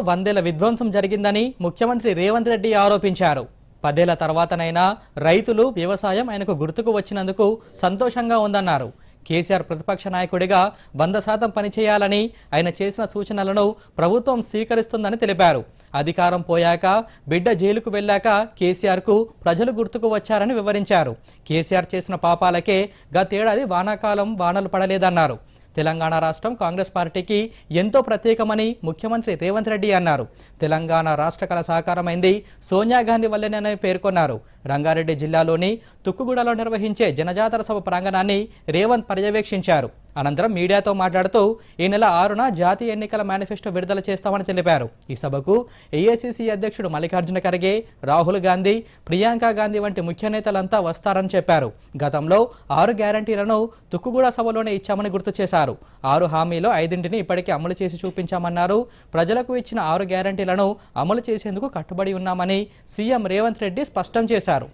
వందేల విధ్వంసం జరిగిందని ముఖ్యమంత్రి రేవంత్ రెడ్డి ఆరోపించారు. పదేళ్ళ తర్వాతనైనా రైతులు వ్యవసాయం ఆయనకు గుర్తుకు వచ్చినందుకు సంతోషంగా ఉందన్నారు. కేసీఆర్ ప్రతిపక్ష నాయకుడిగా వంద శాతం పనిచేయాలని ఆయన చేసిన సూచనలను ప్రభుత్వం స్వీకరిస్తుందని తెలిపారు. అధికారం పోయాక బిడ్డ జైలుకు వెళ్ళాక కేసీఆర్కు ప్రజలు గుర్తుకు వచ్చారని వివరించారు. కేసీఆర్ చేసిన పాపాలకే గతేడాది వానాకాలం వానలు పడలేదన్నారు. తెలంగాణ రాష్ట్రం కాంగ్రెస్ పార్టీకి ఎంతో ప్రత్యేకమని ముఖ్యమంత్రి రేవంత్ రెడ్డి అన్నారు. తెలంగాణ రాష్ట్ర కళ సాకారమైంది సోనియా గాంధీ వల్లనేనని పేర్కొన్నారు. రంగారెడ్డి జిల్లాలోని తుక్కుగూడలో నిర్వహించే జనజాతర సభ ప్రాంగణాన్ని రేవంత్ పర్యవేక్షించారు. అనంతరం మీడియాతో మాట్లాడుతూ ఈ నెల ఆరున జాతీయ ఎన్నికల మేనిఫెస్టో విడుదల చేస్తామని తెలిపారు. ఈ సభకు ఏఐసిసి అధ్యక్షుడు మల్లికార్జున ఖర్గే రాహుల్ గాంధీ ప్రియాంక గాంధీ వంటి ముఖ్య నేతలంతా వస్తారని చెప్పారు. గతంలో ఆరు గ్యారంటీలను తుక్కుగూడ సభలోనే ఇచ్చామని గుర్తు చేశారు. ఆరు హామీలో ఐదింటిని ఇప్పటికే అమలు చేసి చూపించామన్నారు. ప్రజలకు ఇచ్చిన ఆరు గ్యారంటీలను అమలు చేసేందుకు కట్టుబడి ఉన్నామని సీఎం రేవంత్ రెడ్డి స్పష్టం చేశారు.